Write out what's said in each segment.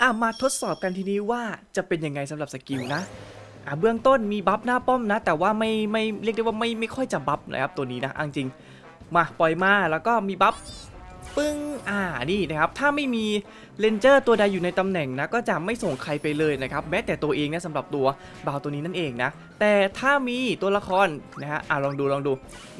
อะมาทดสอบกันทีนี้ว่าจะเป็นยังไงสำหรับสกิลนะอะเบื้องต้นมีบัฟหน้าป้อมนะ แต่ว่าไม่ไม่เรียกได้ว่าไม่ไม่ค่อยจะบัฟนะครับตัวนี้นะเอาจริงมาปล่อยมาแล้วก็มีบัฟ ปึ้งอ่านี่นะครับถ้าไม่มีเลนเจอร์ตัวใดอยู่ในตำแหน่งนะก็จะไม่ส่งใครไปเลยนะครับแม้แต่ตัวเองนะสำหรับตัวบาวตัวนี้นั่นเองนะแต่ถ้ามีตัวละครนะฮะอะลองดูลองดู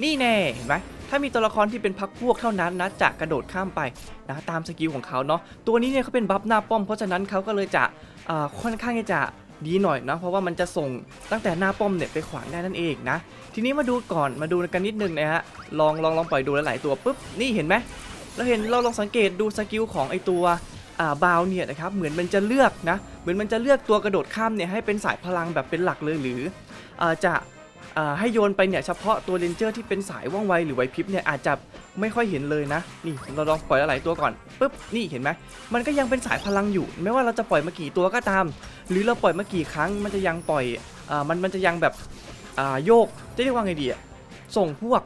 นี่แน่เห็นไหมถ้ามีตัวละครที่เป็นพักพวกเท่านั้นนะจะกระโดดข้ามไปนะตามสกิลของเขาเนาะตัวนี้เนี่ยเขาเป็นบัฟหน้าป้อมเพราะฉะนั้นเขาก็เลยจะอ่าค่อนข้างจะดีหน่อยนะเพราะว่ามันจะส่งตั้งแต่หน้าป้อมเนี่ยไปขวางได้นั่นเองนะทีนี้มาดูก่อนมาดูกันนิดนึงนะฮะลองลองลองปล่อยดูหลายๆตัวปุ๊บนี่เห็นไหม เราเห็นเราลองสังเกตดูสกิลของไอตัวบาวเนี่ยนะครับเหมือนมันจะเลือกนะเหมือนมันจะเลือกตัวกระโดดข้ามเนี่ยให้เป็นสายพลังแบบเป็นหลักเลยหรืออจะอให้โยนไปเนี่ยเฉพาะตัวเลนเจอร์ที่เป็นสายว่องไวหรือไวพริบเนี่ยอาจจะไม่ค่อยเห็นเลยนะ นี่เราลองปล่อยหลายตัวก่อนปุ๊บนี่เห็นไหมมันก็ยังเป็นสายพลังอยู่ ไม่ว่าเราจะปล่อยมากี่ตัวก็ตาม หรือเราปล่อยมากี่ครั้งมันจะยังปล่อยอมันมันจะยังแบบโยกจะเรียกว่าไงดีส่งพวก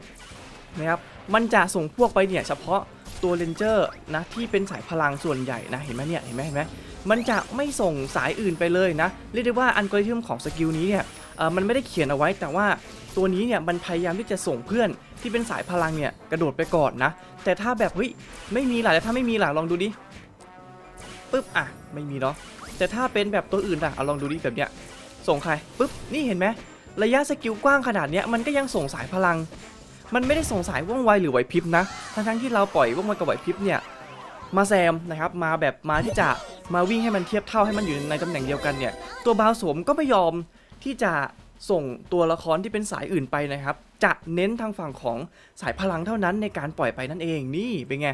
นะครับมันจะส่งพวกไปเนี่ยเฉพาะ ตัวเลนเจอร์นะที่เป็นสายพลังส่วนใหญ่นะเห็นไหมเนี่ยเห็นไหมเห็นไหมมันจะไม่ส่งสายอื่นไปเลยนะเรียกได้ว่าอัลกอริทึมของสกิลนี้เนี่ยมันไม่ได้เขียนเอาไว้แต่ว่าตัวนี้เนี่ยมันพยายามที่จะส่งเพื่อนที่เป็นสายพลังเนี่ยกระโดดไปก่อนนะ แต่ถ้าแบบเฮ้ยไม่มีหล่ะแต่ถ้าไม่มีหล่ะลองดูดิปึ๊บอะไม่มีเนาะแต่ถ้าเป็นแบบตัวอื่นล่ะเอาลองดูดิแบบเนี้ยส่งใครปุ๊บนี่เห็นไหมระยะสกิลกว้างขนาดเนี้ยมันก็ยังส่งสายพลัง มันไม่ได้สงสัยว่องไวหรือไหวพริบนะทั้งทั้งที่เราปล่อยว่องไวกับไหวพริบเนี่ยมาแซมนะครับมาแบบมาที่จะมาวิ่งให้มันเทียบเท่าให้มันอยู่ในตำแหน่งเดียวกันเนี่ยตัวบาวสวมก็ไม่ยอมที่จะส่งตัวละครที่เป็นสายอื่นไปนะครับ จะเน้นทางฝั่งของสายพลังเท่านั้นในการปล่อยไปนั่นเองนี่เป็นไง